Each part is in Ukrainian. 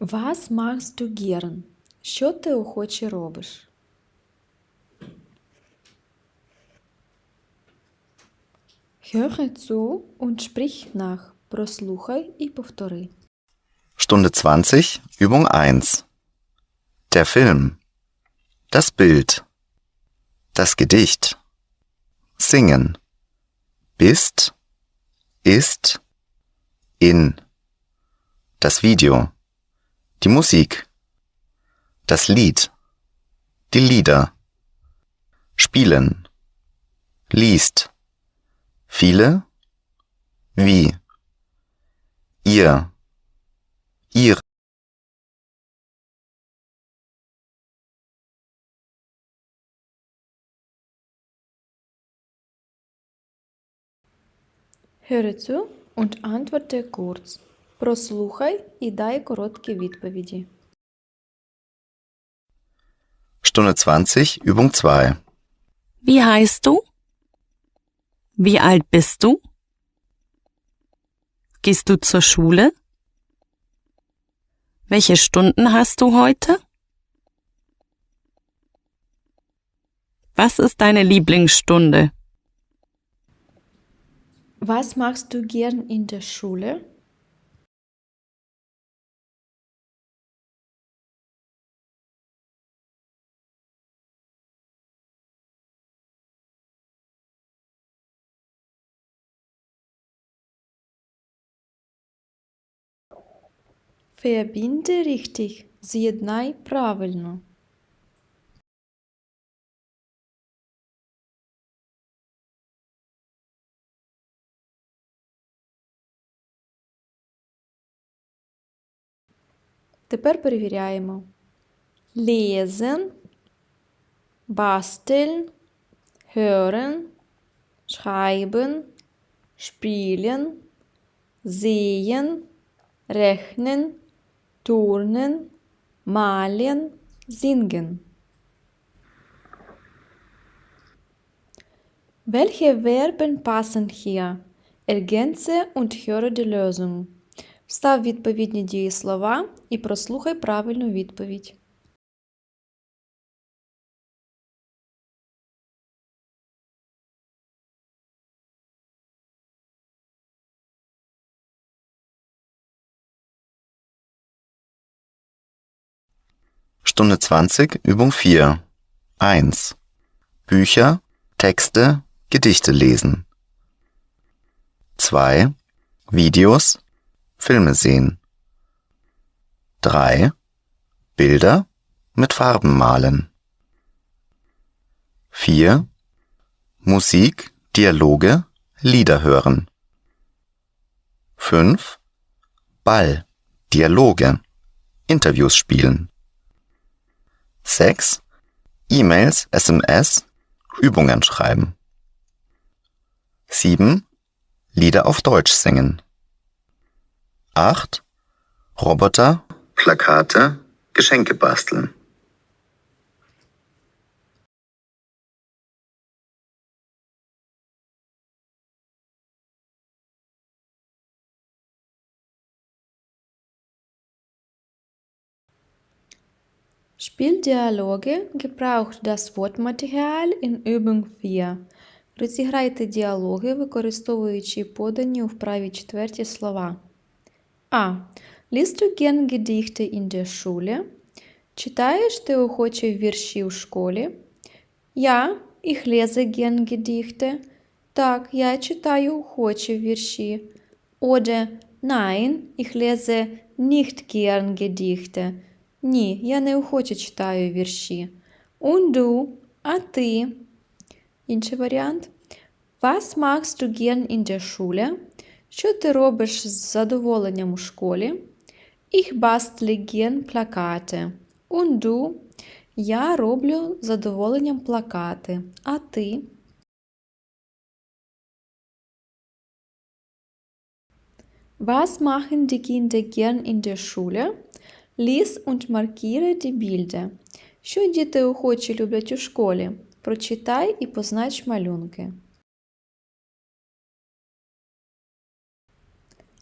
Was machst du gern? Що ти охоче робиш? Höre zu und sprich nach. Прослухай і повтори. Stunde 20, Übung 1. Der Film. Das Bild. Das Gedicht. Singen. Bist. Ist. In. Das Video. Die Musik. Das Lied. Die Lieder. Spielen. Liest. Viele. Wie. Ihr. Ihre. Höre zu und antworte kurz. Прослухай і дай короткі відповіді. Stunde 20, Übung 2. Wie heißt du? Wie alt bist du? Gehst du zur Schule? Welche Stunden hast du heute? Was ist deine Lieblingsstunde? Was machst du gern in der Schule? Verbinde richtig. З'єднай правильно. Тепер перевіряємо. Lesen, basteln, hören, schreiben, spielen, sehen, rechnen, turnen, malen, singen. Welche Verben passen hier? Ergänze und höre die Lösung. Встав відповідні дієслова і прослухай правильну відповідь. Stunde 20, Übung 4. 1. Bücher, Texte, Gedichte lesen. 2. Videos, Filme sehen. 3. Bilder mit Farben malen. 4. Musik, Dialoge, Lieder hören. 5. Ball, Dialoge, Interviews spielen. 6. E-Mails, SMS, Übungen schreiben. 7. Lieder auf Deutsch singen. 8. Roboter, Plakate, Geschenke basteln. Spieldialoge gebraucht das Wortmaterial in Übung 4. Розіграйте діалоги, використовуючи подані у вправі четверті слова. А. Liest du gern Gedichte in der Schule? Читаєш ти охоче вірші у школі? Я. Ich lese gern Gedichte. Так, я читаю охоче вірші. Oder Nein, ich lese nicht gern Gedichte. Ні, я не охоче читаю вірші. Du, а ти? Інший варіант. Was magst du gern in der Schule? Що ти робиш з задоволенням у школі? Ich bastle gern Plakate. Und? Я роблю з задоволенням плакати. А ти? Was machen die Kinder gern in der Schule? Lies und markiere die Bilder. Що діти охоче люблять у школі? Прочитай і познач малюнки.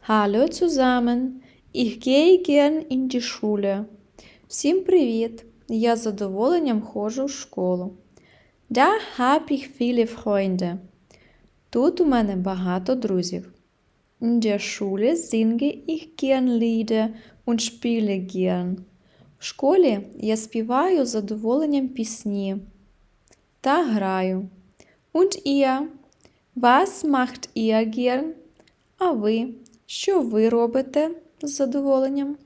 Hallo zusammen. Ich gehe gern in die Schule. Всім привіт! Я з задоволенням ходжу в школу. Da hab ich viele Freunde. Тут у мене багато друзів. In der Schule singe ich gern Lieder und spiele gern. В школі я співаю з задоволенням пісні та граю. Und ihr? Was macht ihr gern? А ви? Що ви робите з задоволенням?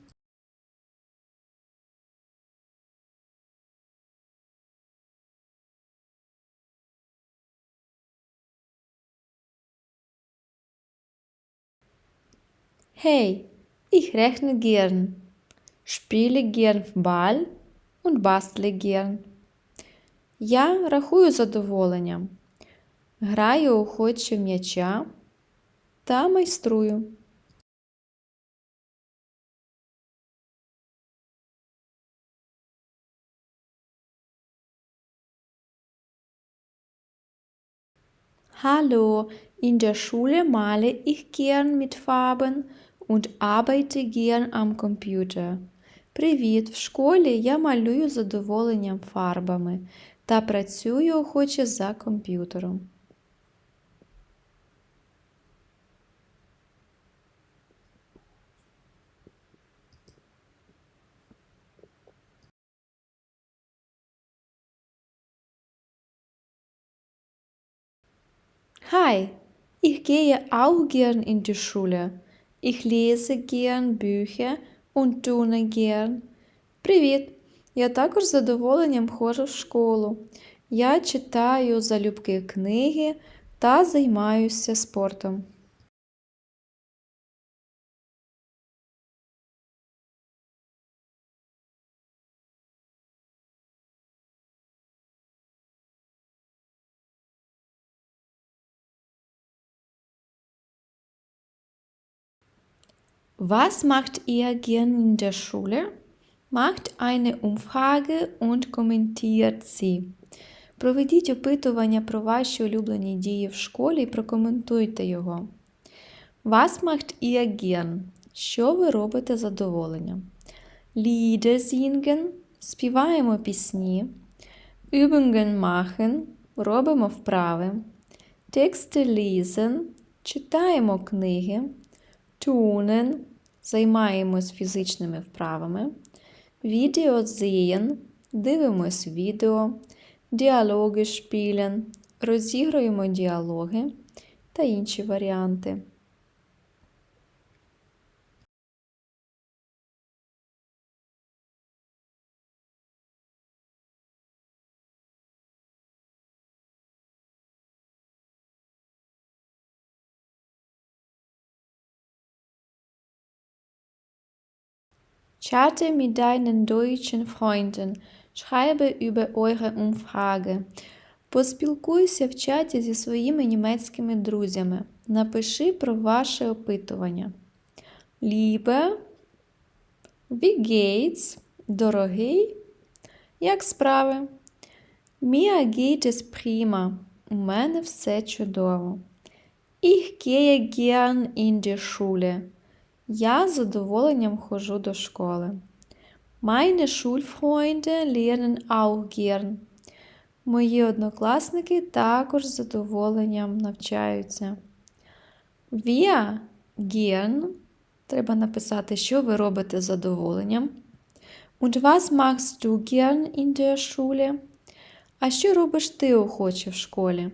Hey, ich rechne gern, spiele gern Ball und bastle gern. Я рахую з задоволенням, граю охоче в м'яча та майструю. Hallo, in der Schule male ich gern mit Farben und arbeite gern am Computer. Привіт! В школі я малюю задоволенням фарбами та працюю охоче за комп'ютером. Hi, ich gehe auch gern in die Schule. Ich lese gern Bücher und tune gern. Привіт! Я також з задоволенням ходжу в школу. Я читаю залюбки книги та займаюся спортом. Was macht ihr gern in der Schule? Macht eine Umfrage und kommentiert sie. Проведіть опитування про ваші улюблені дії в школі і прокоментуйте його. Was macht ihr gern? Що ви робите з задоволенням? Lieder singen – співаємо пісні. Übungen machen – робимо вправи. Texte lesen – читаємо книги. Turnen – займаємось фізичними вправами. Video sehen – дивимось відео. Діалоги spielen – розігруємо діалоги та інші варіанти. Chatte mit deinen deutschen Freunden. Schreibe über eure Umfrage. Поспілкуйся в чаті зі своїми німецькими друзями. Напиши про ваше опитування. Liebe, wie geht's? Дорогий. Як справи? Mir geht es prima. У мене все чудово. Ich gehe gern in die Schule. Я з задоволенням ходжу до школи. Meine Schulfreunde lernen auch gern. Мої однокласники також з задоволенням навчаються. Wir gern. Треба написати, що ви робите з задоволенням. Und was machst du gern in der Schule? А що робиш ти охоче в школі?